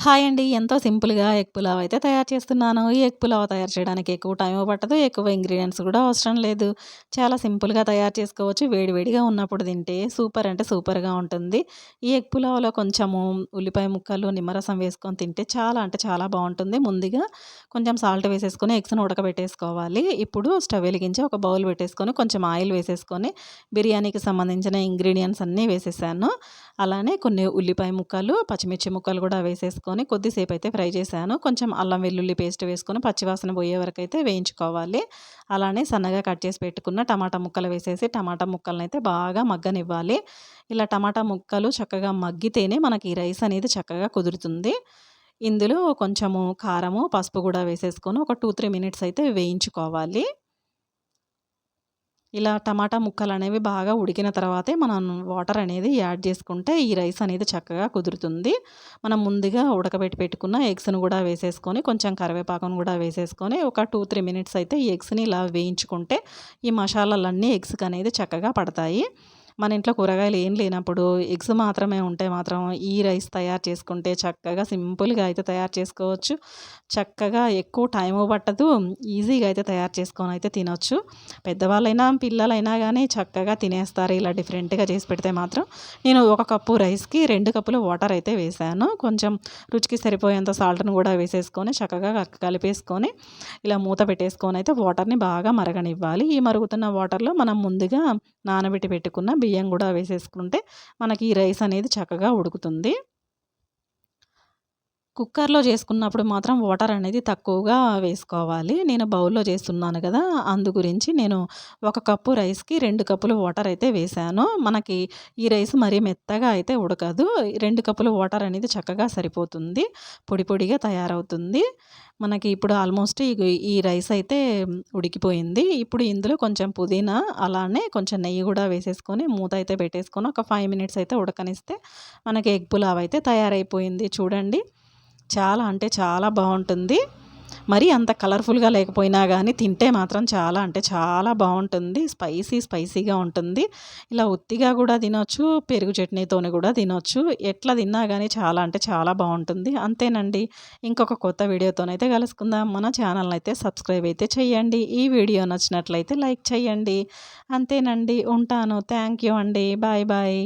Hi అండి. ఎంతో సింపుల్‌గా ఎగ్ పులావ్ అయితే తయారు చేస్తున్నాను. ఈ ఎగ్ పులావ్ తయారు చేయడానికి ఎక్కువ టైం పట్టదు. ఎక్కువ ఇంగ్రీడియంట్స్ కూడా అవసరం లేదు. చాలా సింపుల్‌గా తయారు చేసుకోవచ్చు. వేడివేడిగా ఉన్నప్పుడు తింటే సూపర్ అంటే సూపర్‌గా ఉంటుంది. ఈ ఎగ్ పులావ్‌లో కొంచెము ఉల్లిపాయ ముక్కలు, నిమ్మరసం వేసుకొని తింటే చాలా అంటే చాలా బాగుంటుంది ముందుగా కొంచెం సాల్ట్ వేసేసుకొని ఎగ్స్‌ని ఉడకబెట్టేసుకోవాలి. ఇప్పుడు స్టవ్ వెలిగించి ఒక బౌల్ పెట్టేసుకొని కొంచెం ఆయిల్ వేసేసుకొని బిర్యానీకి సంబంధించిన ఇంగ్రీడియంట్స్ అన్నీ వేసేసాను. అలానే కొన్ని ఉల్లిపాయ ముక్కలు, పచ్చిమిర్చి ముక్కలు కూడా వేసేసుకొని కొద్దిసేపు అయితే ఫ్రై చేశాను. కొంచెం అల్లం వెల్లుల్లి పేస్ట్ వేసుకొని పచ్చివాసన పోయే వరకు అయితే వేయించుకోవాలి. అలానే సన్నగా కట్ చేసి పెట్టుకున్న టమాటా ముక్కలు వేసేసి టమాటా ముక్కలను అయితే బాగా మగ్గనివ్వాలి. ఇలా టమాటా ముక్కలు చక్కగా మగ్గితేనే మనకి ఈ రైస్ అనేది చక్కగా కుదురుతుంది. ఇందులో కొంచెము కారము, పసుపు కూడా వేసేసుకొని ఒక 2, 3 మినిట్స్ అయితే వేయించుకోవాలి. ఇలా టమాటా ముక్కలు అనేవి బాగా ఉడికిన తర్వాతే మనం వాటర్ అనేది యాడ్ చేసుకుంటే ఈ రైస్ అనేది చక్కగా కుదురుతుంది. మనం ముందుగా ఉడకబెట్టి పెట్టుకున్న ఎగ్స్ను కూడా వేసేసుకొని కొంచెం కరివేపాకును కూడా వేసేసుకొని ఒక 2, 3 మినిట్స్ అయితే ఈ ఎగ్స్‌ని ఇలా వేయించుకుంటే ఈ మసాలాలన్నీ ఎగ్స్‌కి అనేది చక్కగా పడతాయి. మన ఇంట్లో కూరగాయలు ఏం లేనప్పుడు ఎగ్స్ మాత్రమే ఉంటే మాత్రం ఈ రైస్ తయారు చేసుకుంటే చక్కగా సింపుల్‌గా అయితే తయారు చేసుకోవచ్చు. చక్కగా ఎక్కువ టైం పట్టదు. ఈజీగా అయితే తయారు చేసుకొని అయితే తినొచ్చు. పెద్దవాళ్ళైనా, పిల్లలైనా కానీ చక్కగా తినేస్తారు. ఇలా డిఫరెంట్‌గా చేసి పెడితే మాత్రం. నేను ఒక కప్పు రైస్‌కి రెండు కప్పులు వాటర్ అయితే వేశాను. కొంచెం రుచికి సరిపోయేంత సాల్ట్ను కూడా వేసేసుకొని చక్కగా కలిపేసుకొని ఇలా మూత పెట్టేసుకొని అయితే వాటర్‌ని బాగా మరగనివ్వాలి. ఈ మరుగుతున్న వాటర్‌లో మనం ముందుగా నానబెట్టి పెట్టుకున్న బియ్యం బియ్యం కూడా వేసేసుకుంటే మనకి ఈ రైస్ అనేది చక్కగా ఉడుకుతుంది. కుక్కర్‌లో చేసుకున్నప్పుడు మాత్రం వాటర్ అనేది తక్కువగా వేసుకోవాలి. నేను బౌల్‌లో చేస్తున్నాను కదా! అందు గురించి నేను ఒక కప్పు రైస్‌కి రెండు కప్పులు వాటర్ అయితే వేశాను. మనకి ఈ రైస్ మరీ మెత్తగా అయితే ఉడకదు. రెండు కప్పులు వాటర్ అనేది చక్కగా సరిపోతుంది. పొడి పొడిగా తయారవుతుంది. మనకి ఇప్పుడు ఆల్మోస్ట్ ఈ రైస్ అయితే ఉడికిపోయింది. ఇప్పుడు ఇందులో కొంచెం పుదీనా అలానే కొంచెం నెయ్యి కూడా వేసేసుకొని మూత అయితే పెట్టేసుకొని ఒక ఫైవ్ మినిట్స్ అయితే ఉడకనిస్తే మనకి ఎగ్ పులావ్ అయితే తయారైపోయింది. చూడండి. చాలా అంటే చాలా బాగుంటుంది మరి అంత కలర్‌ఫుల్‌గా లేకపోయినా కానీ తింటే మాత్రం చాలా అంటే చాలా బాగుంటుంది స్పైసీ స్పైసీగా ఉంటుంది. ఇలా ఉత్తిగా కూడా తినొచ్చు. పెరుగు చట్నీతోని కూడా తినొచ్చు. ఎట్లా తిన్నా కానీ చాలా అంటే చాలా బాగుంటుంది అంతేనండి. ఇంకొక కొత్త వీడియోతోనైతే కలుసుకుందాం. మన ఛానల్‌ని అయితే సబ్స్క్రైబ్ అయితే చేయండి. ఈ వీడియో నచ్చినట్లయితే లైక్ చేయండి. అంతేనండి. ఉంటాను. థ్యాంక్ యూ అండి. Bye bye.